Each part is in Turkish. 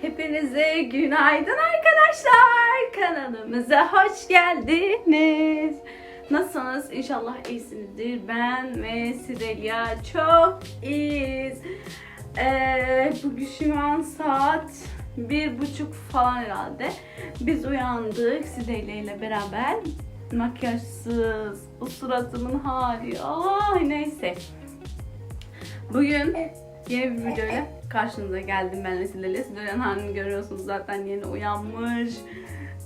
Hepinize günaydın arkadaşlar. Kanalımıza hoş geldiniz. Nasılsınız? İnşallah iyisinizdir. Ben ve Sidelia çok iyiyiz. Ee, bugün şu an saat bir buçuk falan herhalde. Biz uyandık Sidelia ile beraber. Makyajsız, o suratımın hali. Ay neyse. Bugün yeni bir videoyla karşınıza geldim ben Vesile'yle. Siderya'nın halini görüyorsunuz zaten yeni uyanmış.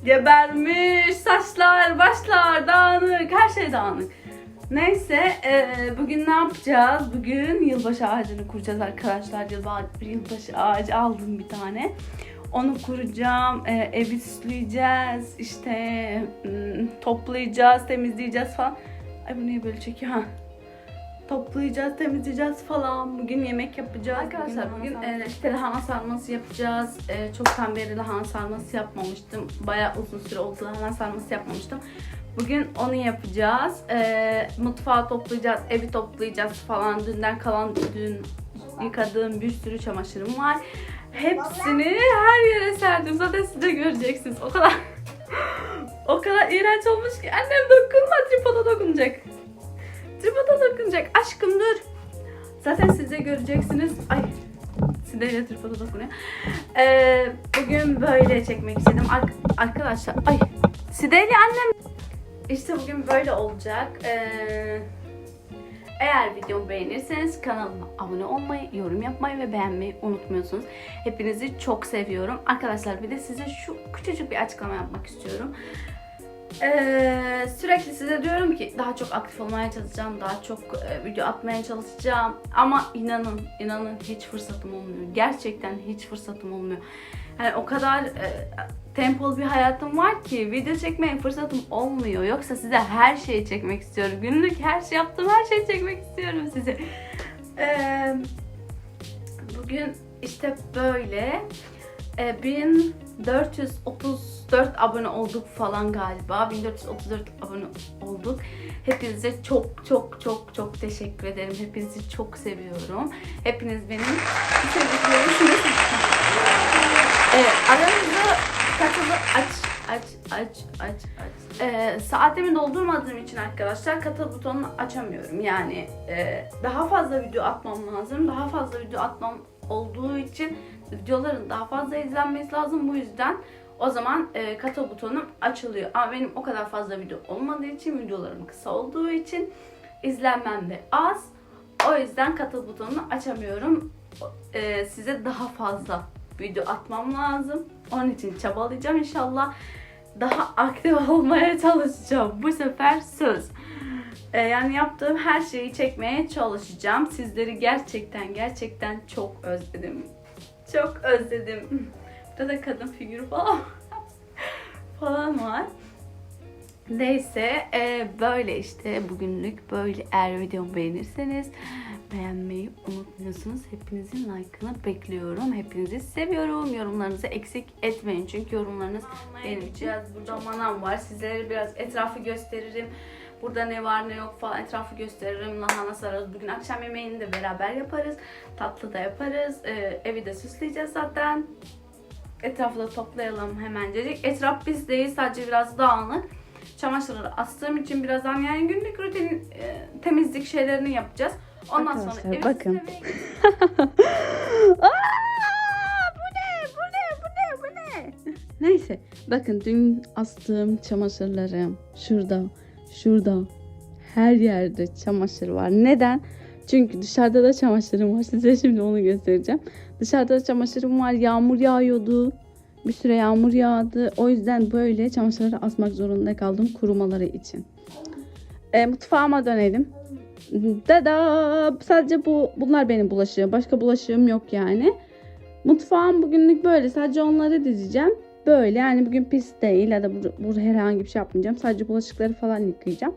Gebermiş, saçlar, başlar dağınık, her şey dağınık. Neyse, e, bugün ne yapacağız? Bugün yılbaşı ağacını kuracağız arkadaşlar. Yılbaşı, yılbaşı ağacı aldım bir tane. Onu kuracağım, e, evi süsleyeceğiz, işte toplayacağız, temizleyeceğiz falan. Ay bu niye böyle çekiyor? Toplayacağız, temizleyeceğiz falan. Bugün yemek yapacağız. Arkadaşlar bugün e, işte lahana sarması yapacağız. E, çoktan beri lahana sarması yapmamıştım. Bayağı uzun süre oldu lahana sarması yapmamıştım. Bugün onu yapacağız. E, mutfağı toplayacağız, evi toplayacağız falan. Dünden kalan dün yıkadığım bir sürü çamaşırım var. Hepsini her yere serdim. Zaten siz de göreceksiniz. O kadar o kadar iğrenç olmuş ki. Annem dokunma tripoda dokunacak. Tripoda dokunacak. Aşkım dur. Zaten siz de göreceksiniz. Ay. Sideyle tripoda dokunuyor. Ee, bugün böyle çekmek istedim. Ar- arkadaşlar. Ay. Sideyle annem. İşte bugün böyle olacak. Ee, eğer videomu beğenirseniz kanalıma abone olmayı, yorum yapmayı ve beğenmeyi unutmuyorsunuz. Hepinizi çok seviyorum. Arkadaşlar bir de size şu küçücük bir açıklama yapmak istiyorum. Ee, sürekli size diyorum ki daha çok aktif olmaya çalışacağım, daha çok e, video atmaya çalışacağım. Ama inanın, inanın hiç fırsatım olmuyor. Gerçekten hiç fırsatım olmuyor. Yani o kadar e, tempolu bir hayatım var ki video çekmeye fırsatım olmuyor. Yoksa size her şeyi çekmek istiyorum. Günlük her şey yaptığım her şeyi çekmek istiyorum size. Ee, bugün işte böyle e, 1434 abone olduk falan galiba. 1434 abone olduk. Hepinize çok çok çok çok teşekkür ederim. Hepinizi çok seviyorum. Hepiniz benim sevdiklerimsiniz. e, aranızda katılı aç aç aç aç aç. E, saatimi doldurmadığım için arkadaşlar katıl butonunu açamıyorum. Yani e, daha fazla video atmam lazım. Daha fazla video atmam olduğu için videoların daha fazla izlenmesi lazım. Bu yüzden o zaman e, katıl butonum açılıyor. Ama benim o kadar fazla video olmadığı için, videolarım kısa olduğu için izlenmem de az. O yüzden katıl butonunu açamıyorum. E, size daha fazla video atmam lazım. Onun için çabalayacağım inşallah. Daha aktif olmaya çalışacağım. Bu sefer söz. E, yani yaptığım her şeyi çekmeye çalışacağım. Sizleri gerçekten gerçekten çok özledim. Çok özledim. Burada da kadın figürü falan falan var. Neyse e, böyle işte bugünlük böyle eğer videomu beğenirseniz beğenmeyi unutmuyorsunuz. Hepinizin like'ını bekliyorum. Hepinizi seviyorum. Yorumlarınızı eksik etmeyin. Çünkü yorumlarınız benim için. Burada manav var. Sizlere biraz etrafı gösteririm. Burada ne var ne yok falan etrafı gösteririm. Lahana sararız. Bugün akşam yemeğini de beraber yaparız. Tatlı da yaparız. Ee, evi de süsleyeceğiz zaten. Etrafı da toplayalım hemencecik. Etraf biz değil sadece biraz dağınık. Çamaşırları astığım için birazdan yani günlük rutin e, temizlik şeylerini yapacağız. Ondan sonra Arkadaşlar, evi bakın. süslemeyi- Aa, bu ne? Bu ne? Bu ne? Bu ne? Neyse. Bakın dün astığım çamaşırlarım şurada, şurada. Her yerde çamaşır var. Neden? Çünkü dışarıda da çamaşırım var. Size şimdi onu göstereceğim. Dışarıda da çamaşırım var. Yağmur yağıyordu. Bir süre yağmur yağdı. O yüzden böyle çamaşırları asmak zorunda kaldım kurumaları için. E, mutfağıma dönelim. Dada! Sadece bu bunlar benim bulaşığım. Başka bulaşığım yok yani. Mutfağım bugünlük böyle. Sadece onları dizeceğim. Böyle yani bugün pis değil ya da bu, bu herhangi bir şey yapmayacağım. Sadece bulaşıkları falan yıkayacağım.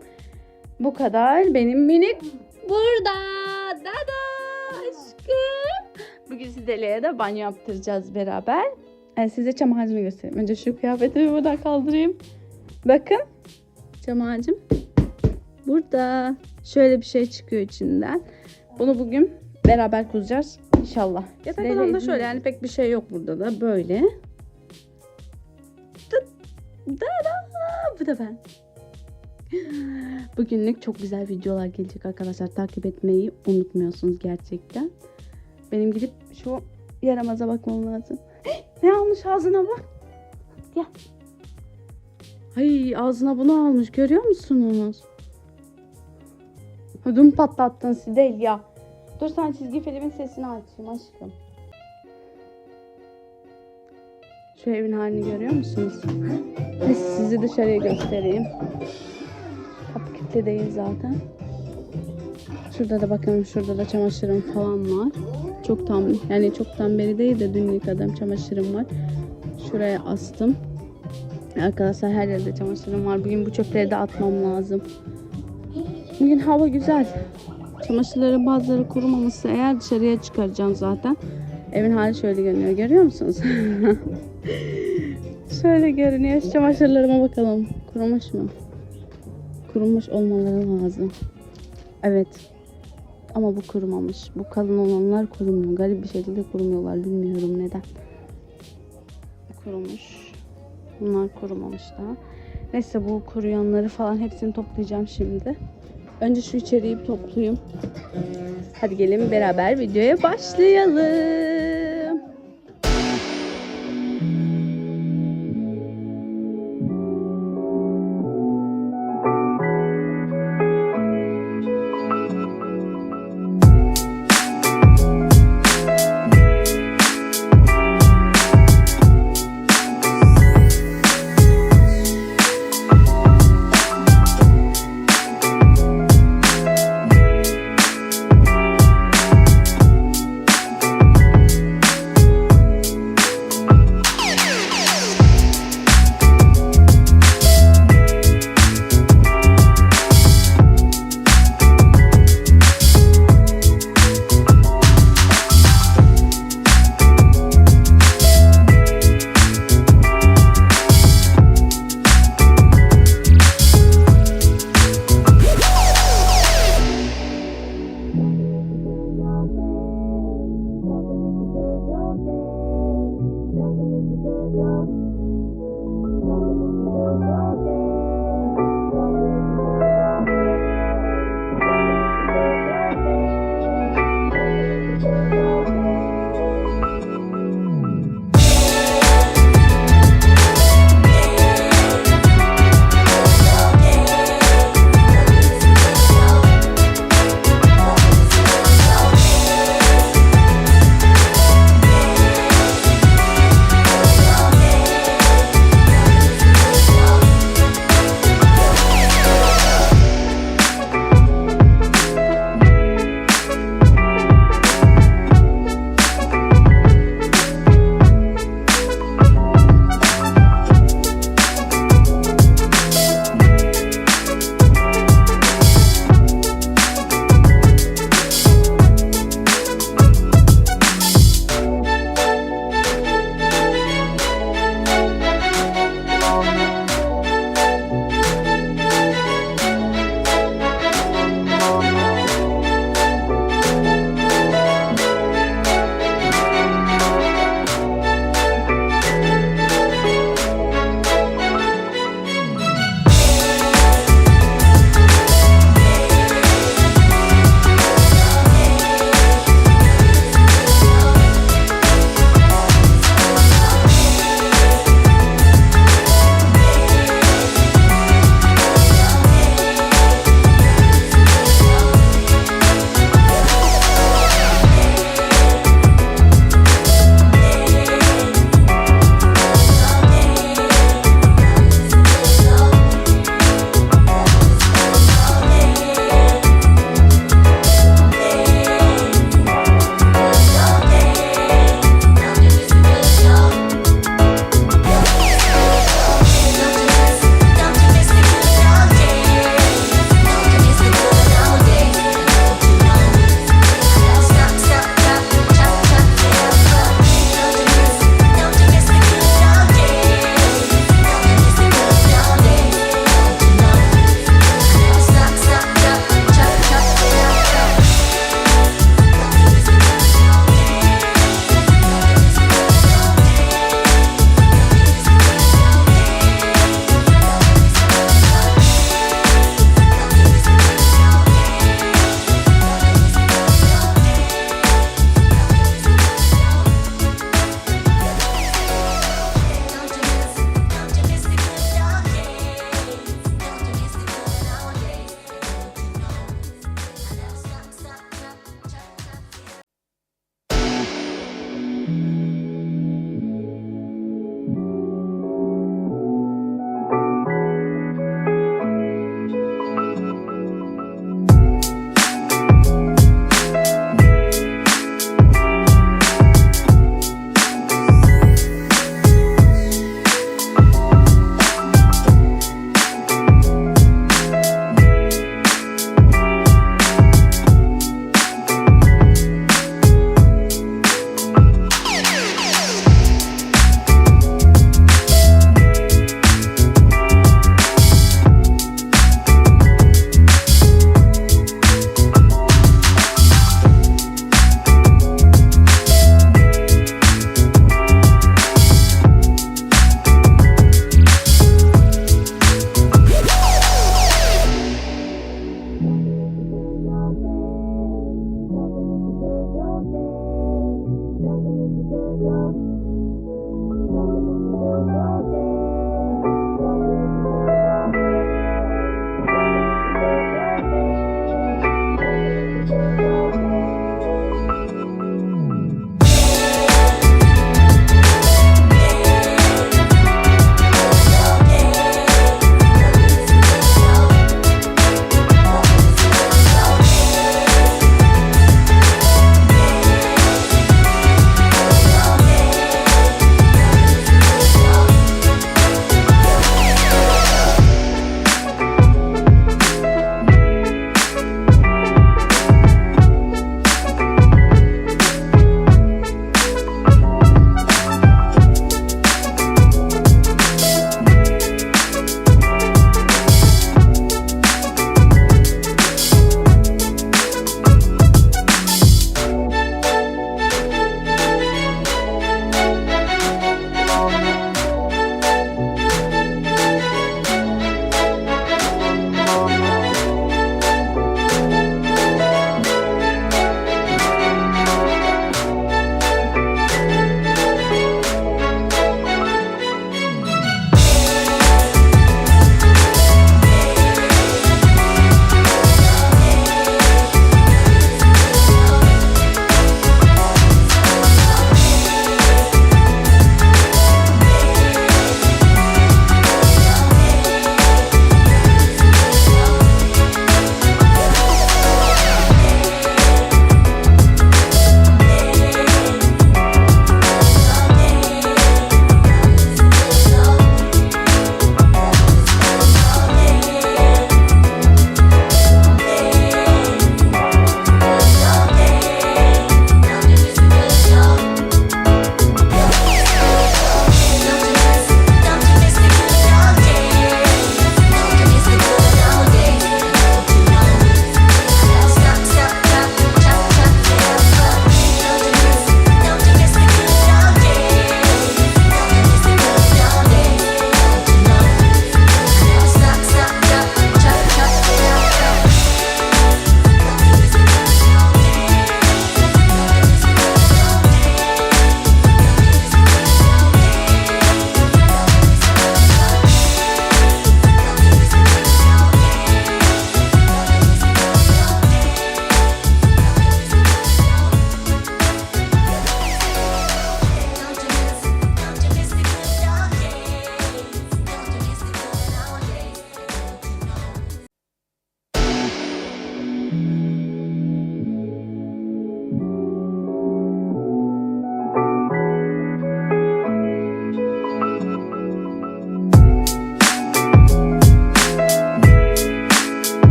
Bu kadar. Benim minik burada. Dada aşkım. Bugün sizlerle de banyo yaptıracağız beraber. E, size çam ağacını göstereyim. Önce şu kıyafetimi buradan kaldırayım. Bakın. Çam ağacım. Burada. Şöyle bir şey çıkıyor içinden. Bunu bugün beraber kuracağız. İnşallah. Yatak odamda şöyle yani pek bir şey yok burada da böyle. Bu da ben. Bugünlük çok güzel videolar gelecek arkadaşlar. Takip etmeyi unutmuyorsunuz gerçekten. Benim gidip şu yaramaza bakmam lazım. ne almış ağzına bu? Gel. Ay ağzına bunu almış görüyor musunuz? Ödüm patlattın Sidel ya. Dur sen çizgi filmin sesini açayım aşkım. Şu evin halini görüyor musunuz? Neyse sizi dışarıya göstereyim. Kapı kilitli değil zaten. Şurada da bakın şurada da çamaşırım falan var. Çoktan yani çoktan beri değil de dün yıkadığım çamaşırım var. Şuraya astım. Arkadaşlar her yerde çamaşırım var. Bugün bu çöpleri de atmam lazım. Bugün hava güzel. Çamaşırların bazıları kurumamışsa eğer dışarıya çıkaracağım zaten. Evin hali şöyle görünüyor. Görüyor musunuz? şöyle görünüyor. Şu çamaşırlarıma bakalım. Kurumuş mu? Kurumuş olmaları lazım. Evet. Ama bu kurumamış. Bu kalın olanlar kurumuyor. Garip bir şekilde kurumuyorlar. Bilmiyorum neden. Kurumuş. Bunlar kurumamış daha. Neyse bu kuruyanları falan hepsini toplayacağım şimdi. Önce şu içeriği toplayayım. Hadi gelin beraber videoya başlayalım.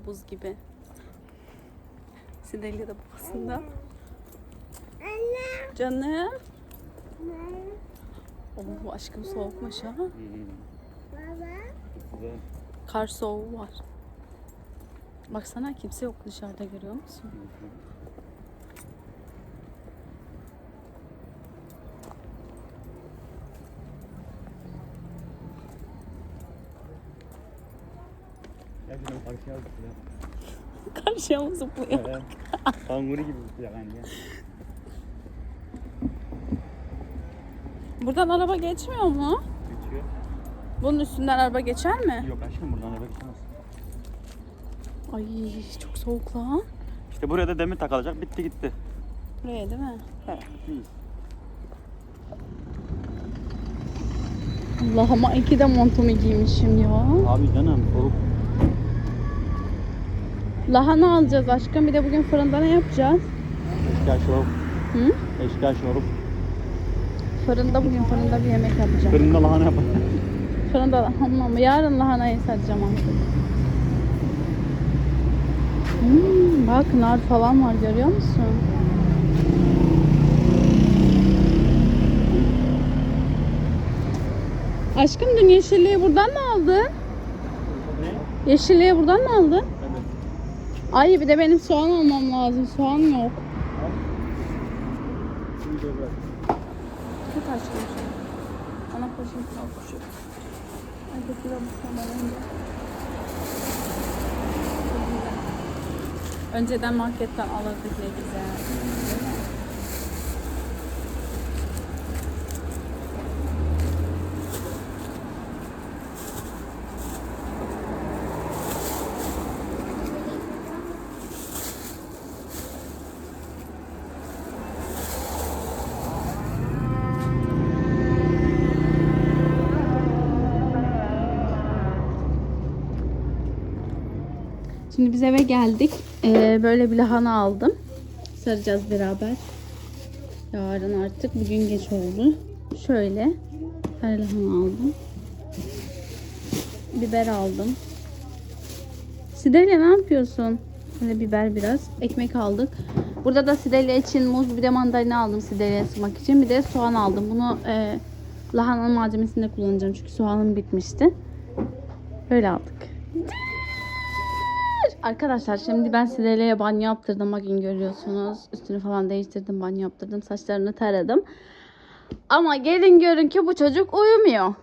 Hava buz gibi. Sidelya da babasında. Anne. Canım. Oo aşkım soğukmuş ha. Baba. Kar soğuğu var. Baksana kimse yok dışarıda görüyor musun? Gerçekten karşıya zıplıyor. Karşıya mı zıplıyor? Evet. Kanguru gibi zıplıyor yani. ya. Buradan araba geçmiyor mu? Geçiyor. Bunun üstünden araba geçer mi? Yok aşkım buradan araba geçemez. Ay çok soğuk lan. İşte buraya da demir takılacak. Bitti gitti. Buraya değil mi? Evet. Allah'ıma iki de montumu giymişim ya. Abi canım soğuk. Lahana alacağız aşkım. Bir de bugün fırında ne yapacağız? Eşkıya şorup. Hı? Eşkıya şorup. Fırında bugün fırında bir yemek yapacağım. Fırında lahana yapalım. Fırında lahana mı? Yarın lahanayı saracağım artık. Hmm, bak nar falan var görüyor musun? Aşkım dün yeşilliği buradan mı aldın? ne? Yeşilliği buradan mı aldın? Ay bir de benim soğan almam lazım. Soğan yok. Şimdi de bırak. Çok aşkım. Ana koşun kalkışı. Ay sana önce. Önceden marketten alırdık ne güzel. Şimdi biz eve geldik. Ee, böyle bir lahana aldım. Saracağız beraber. Yarın artık. Bugün geç oldu. Şöyle. Her lahana aldım. Biber aldım. Sidelya ne yapıyorsun? Böyle biber biraz. Ekmek aldık. Burada da Sidelya için muz bir de mandalina aldım Sidelya sıkmak için. Bir de soğan aldım. Bunu e, lahananın malzemesinde kullanacağım. Çünkü soğanım bitmişti. Böyle aldık. Arkadaşlar şimdi ben Sidele'ye banyo yaptırdım. Bakın görüyorsunuz. Üstünü falan değiştirdim. Banyo yaptırdım. Saçlarını taradım. Ama gelin görün ki bu çocuk uyumuyor.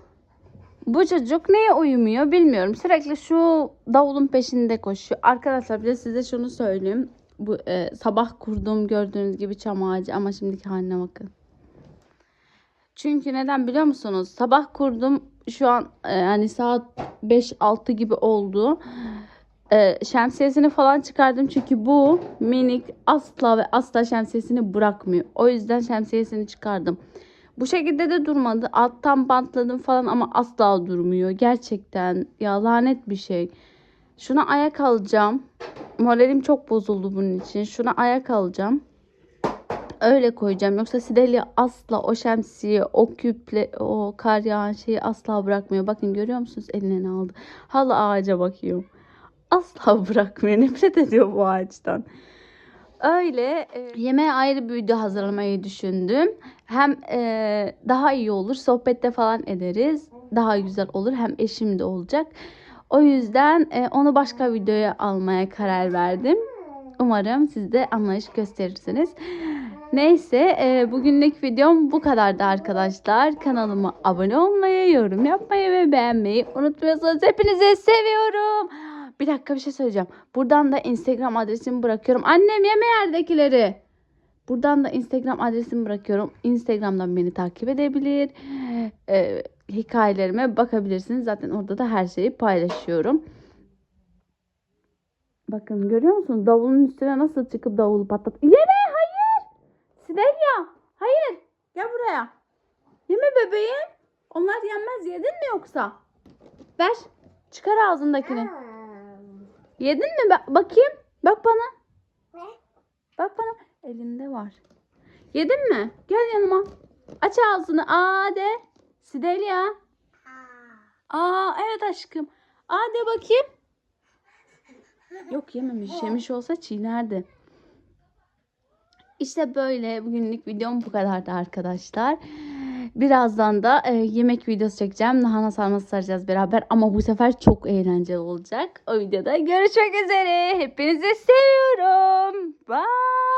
Bu çocuk neye uyumuyor bilmiyorum. Sürekli şu davulun peşinde koşuyor. Arkadaşlar bir de size şunu söyleyeyim. Bu e, sabah kurduğum gördüğünüz gibi çam ağacı ama şimdiki haline bakın. Çünkü neden biliyor musunuz? Sabah kurdum. Şu an e, yani saat 5-6 gibi oldu. E, şemsiyesini falan çıkardım çünkü bu minik asla ve asla şemsiyesini bırakmıyor. O yüzden şemsiyesini çıkardım. Bu şekilde de durmadı. Alttan bantladım falan ama asla durmuyor. Gerçekten ya lanet bir şey. Şuna ayak alacağım. Moralim çok bozuldu bunun için. Şuna ayak alacağım. Öyle koyacağım. Yoksa Sidelia asla o şemsiye, o küple, o kar yağan şeyi asla bırakmıyor. Bakın görüyor musunuz? Eline ne aldı. Hala ağaca bakıyor. Asla bırakmıyor. Nefret ediyor bu ağaçtan. Öyle e, yemeğe ayrı bir video hazırlamayı düşündüm. Hem e, daha iyi olur. Sohbette falan ederiz. Daha güzel olur. Hem eşim de olacak. O yüzden e, onu başka videoya almaya karar verdim. Umarım siz de anlayış gösterirsiniz. Neyse e, bugünlük videom bu kadardı arkadaşlar. Kanalıma abone olmayı, yorum yapmayı ve beğenmeyi unutmuyorsunuz. Hepinizi seviyorum. Bir dakika bir şey söyleyeceğim. Buradan da Instagram adresimi bırakıyorum. Annem yeme yerdekileri. Buradan da Instagram adresimi bırakıyorum. Instagram'dan beni takip edebilir. E, hikayelerime bakabilirsiniz. Zaten orada da her şeyi paylaşıyorum. Bakın görüyor musunuz? Davulun üstüne nasıl çıkıp davulu patlat. Yeme hayır. Sidelya hayır. Gel buraya. Yeme bebeğim. Onlar yenmez. Yedin mi yoksa? Ver. Çıkar ağzındakini. Yedin mi? Ba- bakayım. Bak bana. Bak bana. Elinde var. Yedin mi? Gel yanıma. Aç ağzını. Aa de. Sidelya. Aa evet aşkım. Aa de bakayım. Yok yememiş. Yemiş olsa çiğnerdi. İşte böyle bugünlük videom bu kadardı arkadaşlar. Birazdan da e, yemek videosu çekeceğim. Lahana sarması saracağız beraber ama bu sefer çok eğlenceli olacak. O videoda görüşmek üzere. Hepinizi seviyorum. Bye.